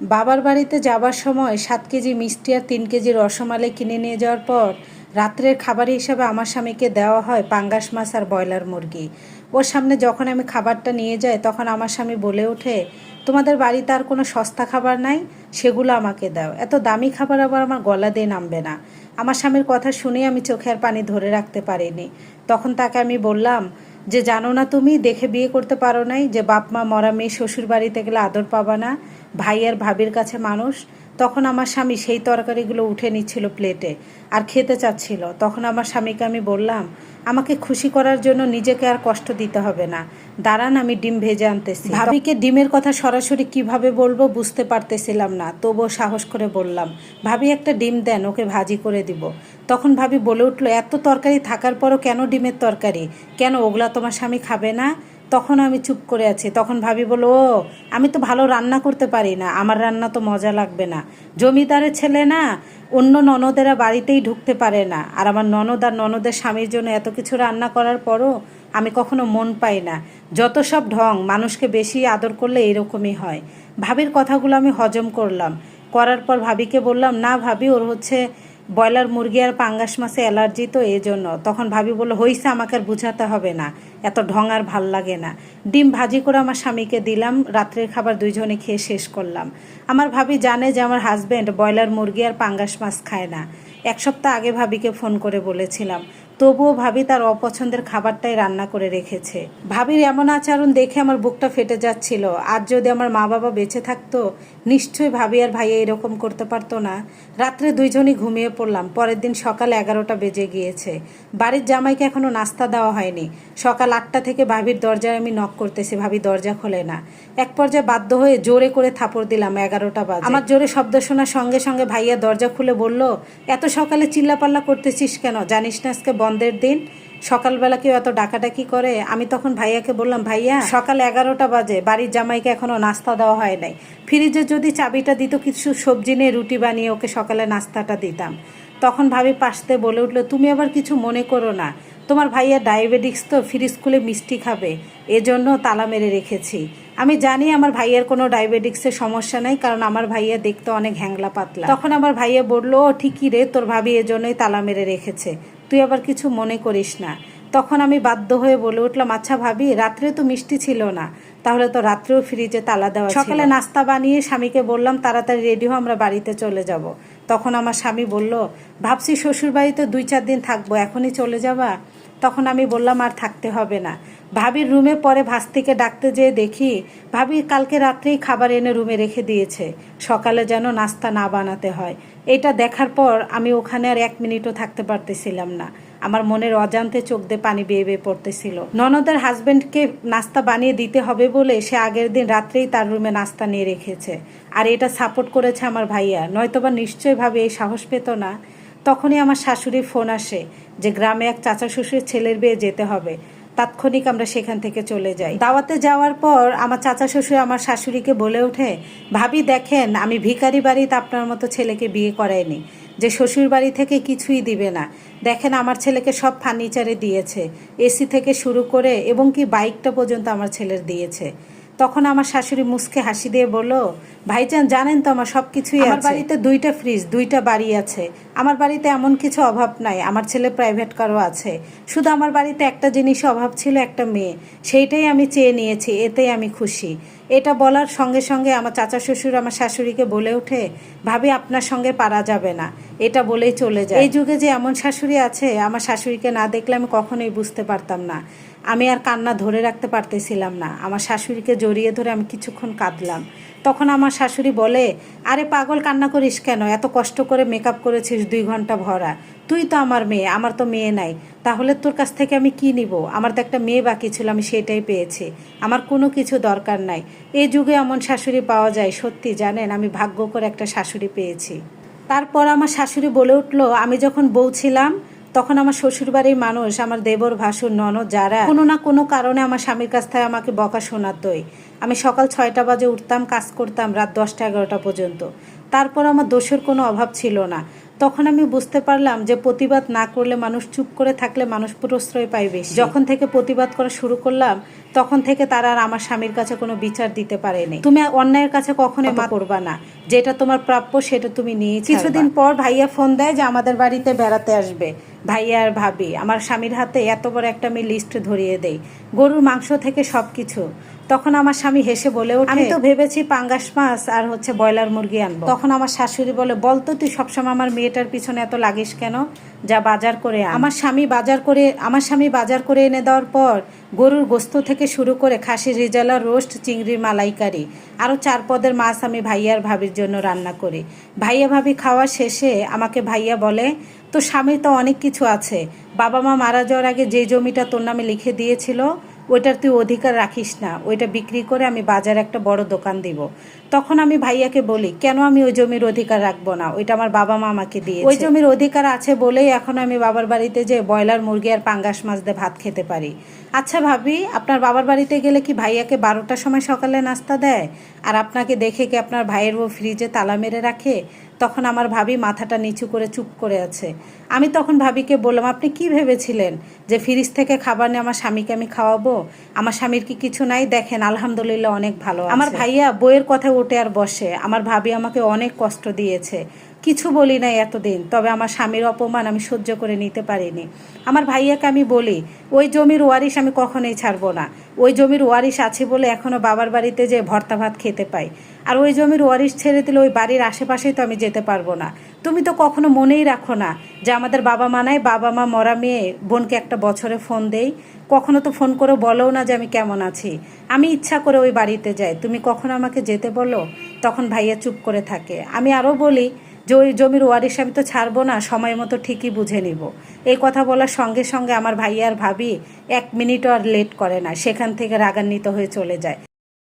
বাবার বাড়িতে যাবার সময় সাত কেজি মিষ্টি আর তিন কেজি রসমালাই কিনে নিয়ে যাওয়ার পর রাত্রের খাবার হিসাবে আমার স্বামীকে দেওয়া হয় পাঙ্গাস মাছ আর ব্রয়লার মুরগি। ওর সামনে যখন আমি খাবারটা নিয়ে যাই, তখন আমার স্বামী বলে ওঠে, তোমাদের বাড়িতে আর কোনো সস্তা খাবার নাই? সেগুলো আমাকে দাও। এত দামি খাবার আবার আমার গলা দিয়ে নামবে না। আমার স্বামীর কথা শুনেই আমি চোখের পানি ধরে রাখতে পারিনি। তখন তাকে আমি বললাম, যে জানো না তুমি, দেখে বিয়ে করতে পারো নাই, যে বাপ মা মরা মেয়ে শ্বশুর বাড়িতে গেলে আদর পাবা না ভাই আর ভাবির কাছে মানুষ তখন আমার স্বামী সেই তরকারিগুলো উঠে নিচ্ছিল প্লেটে আর খেতে চাচ্ছিল। তখন আমার স্বামীকে আমি বললাম আমাকে খুশি করার জন্য নিজেকে আর কষ্ট দিতে হবে না। দাঁড়ান আমি ডিম ভেজে আনতেছি। ভাবিকে ডিমের কথা সরাসরি কীভাবে বলব বুঝতে পারতেছিলাম না তবুও সাহস করে বললাম ভাবি একটা ডিম দেন ওকে ভাজি করে দিব। তখন ভাবি বলে উঠল এত তরকারি থাকার পরও কেন ডিমের তরকারি? কেন ওগুলা তোমার স্বামী খাবে না? তখন আমি চুপ করে আছি। তখন ভাবি বলো ও, আমি তো ভালো রান্না করতে পারি না। আমার রান্না তো মজা লাগবে না। জমিদারের ছেলে না, অন্য ননদেরা বাড়িতেই ঢুকতে পারে না। আর আমার ননদ আর ননদের স্বামীর জন্য এত কিছু রান্না করার পরও আমি কখনো মন পাই না। যত সব ঢং, মানুষকে বেশি আদর করলে এরকমই হয়। ভাবির কথাগুলো আমি হজম করলাম। করার পর ভাবিকে বললাম, না ভাবি, ওর হচ্ছে ব্রয়লার মুরগি আর পাঙ্গাস মাছে অ্যালার্জি তো এই জন্য তখন ভাবি বলল, হইছে, আমাকে আর বুঝাতে হবে না। এত ঢং আর ভালো লাগে না। ডিম ভাজি করে আমার স্বামীকে দিলাম, রাত্রের খাবার দুইজনে খেয়ে শেষ করলাম। আমার ভাবি জানে যে আমার হাজব্যান্ড ব্রয়লার মুরগি আর পাঙ্গাস মাছ খায় না। এক সপ্তাহ আগে ভাবিকে ফোন করে বলেছিলাম তবুও ভাবি তার অপছন্দের খাবারটাই রান্না করে রেখেছে। ভাবির এমন আচরণ দেখে আমার বুকটা ফেটে যাচ্ছিল। আর যদি আমার মা বাবা বেঁচে থাকতো, নিশ্চয়ই ভাবি আর ভাইয়া এরকম করতে পারতো না। রাত্রে দুইজনই ঘুমিয়ে পড়লাম। পরের দিন সকাল এগারোটা বেজে গিয়েছে। বাড়ির জামাইকে এখনও নাস্তা দেওয়া হয়নি। সকাল আটটা থেকে ভাবির দরজায় আমি নক করতেছি। ভাবি দরজা খোলে না। এক পর্যায়ে বাধ্য হয়ে জোরে করে থাপড় দিলাম এগারোটা বাজে। আমার জোরে শব্দ শোনার সঙ্গে সঙ্গে ভাইয়া দরজা খুলে বলল, এত সকালে চিল্লাপাল্লা করতেছিস কেন? জানিস না আজকে বন্ধের দিন। সকালবেলা কেউ এত ডাকাডাকি করে আমি তখন ভাইয়াকে বললাম ভাইয়া সকাল এগারোটা বাজে বাড়ির জামাইকে এখনও নাস্তা দেওয়া হয় নাই। ফ্রিজে যদি চাবিটা দিত কিছু সবজি নিয়ে রুটি বানিয়ে ওকে সকালে নাস্তাটা দিতাম। তখন ভাবি পাশতে বলে উঠল তুমি আবার কিছু মনে করো না। তোমার ভাইয়া ডায়াবেটিক্স তো ফ্রিজ খুলে মিষ্টি খাবে। এজন্য তালা মেরে রেখেছি। আমি জানি আমার ভাইয়ের কোনো ডায়াবেটিক্সের সমস্যা নেই কারণ আমার ভাইয়া দেখতে অনেক হ্যাংলা পাতলা। তখন আমার ভাইয়া বলল "ও, ঠিকই রে তোর ভাবি এজন্যই তালা মেরে রেখেছে। তুই আবার কিছু মনে করিস না। তখন আমি বাধ্য হয়ে বলে উঠলাম আচ্ছা ভাবি, রাত্রে তো মিষ্টি ছিল না। তাহলে তো রাত্রেও ফ্রিজে তালা দেওয়া সকালে নাস্তা বানিয়ে স্বামীকে বললাম, তাড়াতাড়ি রেডি হো আমরা বাড়িতে চলে যাব। তখন আমার স্বামী বলল, ভাবছি শ্বশুর বাড়িতে দুই চার দিন থাকব, এখনই চলে যাবা? তখন আমি বললাম, আর থাকতে হবে না। ভাবির রুমে পরে ভাস্তিকে ডাকতে যেয়ে দেখি, ভাবি কালকে রাত্রেই খাবার এনে রুমে রেখে দিয়েছে। সকালে যেন নাস্তা না বানাতে হয়। এটা দেখার পর আমি ওখানে আর এক মিনিটও থাকতে পারতেছিলাম না। আমার মনের অজান্তে চোখ দিয়ে পানি বেয়ে বেয়ে পড়তেছিল। ননদের হাজবেন্ডকে নাস্তা বানিয়ে দিতে হবে বলে সে আগের দিন রাত্রেই তার রুমে নাস্তা নিয়ে রেখেছে। আর এটা সাপোর্ট করেছে আমার ভাইয়া। নয়তোবা নিশ্চয়ভাবে এই সাহস পেত না। তখনই আমার শাশুড়ির ফোন আসে যে, গ্রামে এক চাচা শ্বশুরের ছেলের বিয়ে যেতে হবে। তাৎক্ষণিক আমরা সেখান থেকে চলে যাই। দাওয়াতে যাওয়ার পর আমার চাচা শ্বশুর আমার শাশুড়িকে বলে ওঠে, ভাবি, দেখেন, আমি ভিকারি বাড়িতে আপনার মতো ছেলেকে বিয়ে করাইনি। যে শ্বশুর বাড়ি থেকে কিছুই দিবে না। দেখেন, আমার ছেলেকে সব ফার্নিচারে দিয়েছে, এসি থেকে শুরু করে এবং কি বাইকটা পর্যন্ত আমার ছেলের দিয়েছে। তখন আমার শাশুড়ি মুসকে হাসি দিয়ে বলল ভাইজান জানেন তো আমার সব কিছুই আমার বাড়িতে দুইটা ফ্রিজ দুইটা বাড়ি আছে। আমার বাড়িতে এমন কিছু অভাব নাই। আমার ছেলে প্রাইভেট কারও আছে। শুধু আমার বাড়িতে একটা জিনিস অভাব ছিল একটা মেয়ে। সেইটাই আমি চেয়ে নিয়েছি এতেই আমি খুশি। এটা বলার সঙ্গে সঙ্গে আমার চাচা শ্বশুর, আমার শাশুড়িকে বলে ওঠে, ভাবি, আপনার সঙ্গে পারা যাবে না। এটা বলেই চলে যায়। এই যুগে যে এমন শাশুড়ি আছে, আমার শাশুড়িকে না দেখলে আমি কখনোই বুঝতে পারতাম না। আমি আর কান্না ধরে রাখতে পারতেছিলাম না। আমার শাশুড়িকে জড়িয়ে ধরে আমি কিছুক্ষণ কাঁদলাম। তখন আমার শাশুড়ি বলে, আরে পাগল, কান্না করিস কেন? এত কষ্ট করে মেকআপ করেছিস দুই ঘণ্টা ভরা। তুই তো আমার মেয়ে, আমার তো মেয়ে নাই। তাহলে তোর কাছ থেকে আমি কি নিব? আমার তো একটা মেয়ে বাকি ছিল, আমি সেটাই পেয়েছি। আমার কোনো কিছু দরকার নাই। এই যুগে এমন শাশুড়ি পাওয়া যায়, সত্যি জানেন, আমি ভাগ্য করে একটা শাশুড়ি পেয়েছি। তারপর আমার শাশুড়ি বলে উঠল, আমি যখন বউ ছিলাম, তখন আমার শ্বশুরবাড়ির মানুষ, আমার দেবর, ভাসুর, ননদ যারা, কোনো না কোনো কারণে আমার স্বামীর কাছ থেকে আমাকে বকা শোনাতোই। আমি সকাল ছয়টা বাজে উঠতাম, কাজ করতাম, রাত দশটা এগারোটা পর্যন্ত। তারপর আমার দোষের কোনো অভাব ছিল না। তখন আমি বুঝতে পারলাম যে প্রতিবাদ না করলে মানুষ চুপ করে থাকলে মানুষ প্রশ্রয় পাইবে যখন থেকে প্রতিবাদ করা শুরু করলাম তখন থেকে তারা আর আমার স্বামীর কাছে কোনো বিচার দিতে পারেনি। তুমি অন্যায়ের কাছে কখনোই মা করবা না। যেটা তোমার প্রাপ্য সেটা তুমি নিয়ে কিছুদিন পর ভাইয়া ফোন দেয় যে আমাদের বাড়িতে বেড়াতে আসবে। ভাইয়া আর ভাবি আমার স্বামীর হাতে এত বড় একটা আমি লিস্ট ধরিয়ে দেই। গরুর মাংস থেকে সব কিছু তখন আমার স্বামী হেসে বলে ওঠে আমি তো ভেবেছি পাঙ্গাস মাছ আর হচ্ছে ব্রয়লার মুরগি আনব। তখন আমার শাশুড়ি বলে বলতো তুই সবসময় আমার মেয়েটার পিছনে এত লাগিস কেন? যা বাজার করে আমার স্বামী বাজার করে আমার স্বামী বাজার করে এনে দেওয়ার পর গরুর গোস্ত থেকে শুরু করে খাসির রিজালা রোস্ট চিংড়ির মালাইকারি আরও চার পদের মাছ আমি ভাইয়ার ভাবির জন্য রান্না করি। ভাইয়া ভাবি খাওয়া শেষে আমাকে ভাইয়া বলে তো স্বামী তো অনেক কিছু আছে। বাবা মা মারা যাওয়ার আগে যে জমিটা তোর নামে লিখে দিয়েছিল ওইটার তুই অধিকার রাখিস না, ওইটা বিক্রি করে আমি বাজারে একটা বড় দোকান দিব। তখন আমি ভাইয়াকে বলি, কেন আমি ওই জমির অধিকার রাখব না? ওইটা আমার বাবা মা আমাকে দিয়ে ওই জমির অধিকার আছে বলেই এখন আমি বাবার বাড়িতে যে ব্রয়লার, মুরগি আর পাঙ্গাস মাছ দিয়ে ভাত খেতে পারি। আচ্ছা ভাবি, আপনার বাবার বাড়িতে গেলে কি ভাইয়াকে বারোটার সময় সকালে নাস্তা দেয়? আর আপনাকে দেখে কি আপনার ভাইয়ের ও ফ্রিজে তালা মেরে রাখে? তখন আমার ভাবি মাথাটা নিচু করে চুপ করে আছে। আমি তখন ভাবিকে বললাম আপনি কি ভেবেছিলেন যে ফ্রিজ থেকে খাবার নিয়ে আমার স্বামীকে আমি খাওয়াবো? আমার স্বামীর কি কিছু নাই? দেখেন আলহামদুলিল্লাহ অনেক ভালো আমার ভাইয়া বইয়ের কথা ওঠে আর বসে। আমার ভাবি আমাকে অনেক কষ্ট দিয়েছে। কিছু বলি নাই এতদিন, তবে আমার স্বামীর অপমান আমি সহ্য করে নিতে পারিনি। আমার ভাইয়াকে আমি বলি, ওই জমির ওয়ারিশ আমি কখনোই ছাড়বো না। ওই জমির ওয়ারিশ আছে বলে এখনও বাবার বাড়িতে যে ভর্তা ভাত খেতে পাই। আর ওই জমির ওয়ারিশ ছেড়ে দিলে ওই বাড়ির আশেপাশেই তো আমি যেতে পারব না। তুমি তো কখনো মনেই রাখো না যে আমাদের বাবা মা নাই, বাবা মা মরা মেয়ে, বোনকে একটা বছরে ফোন দেই। কখনো তো ফোন করে বলোও না যে আমি কেমন আছি। আমি ইচ্ছা করে ওই বাড়িতে যাই। তুমি কখনো আমাকে যেতে বলো? তখন ভাইয়া চুপ করে থাকে। আমি আরও বলি যে ওই জমির ওয়ারিশ আমি তো ছাড়বো না, সময় মতো ঠিকই বুঝে নিব। এই কথা বলার সঙ্গে সঙ্গে আমার ভাইয়ার ভাবি এক মিনিটও আর লেট করে না, সেখান থেকে রাগান্বিত হয়ে চলে যায়।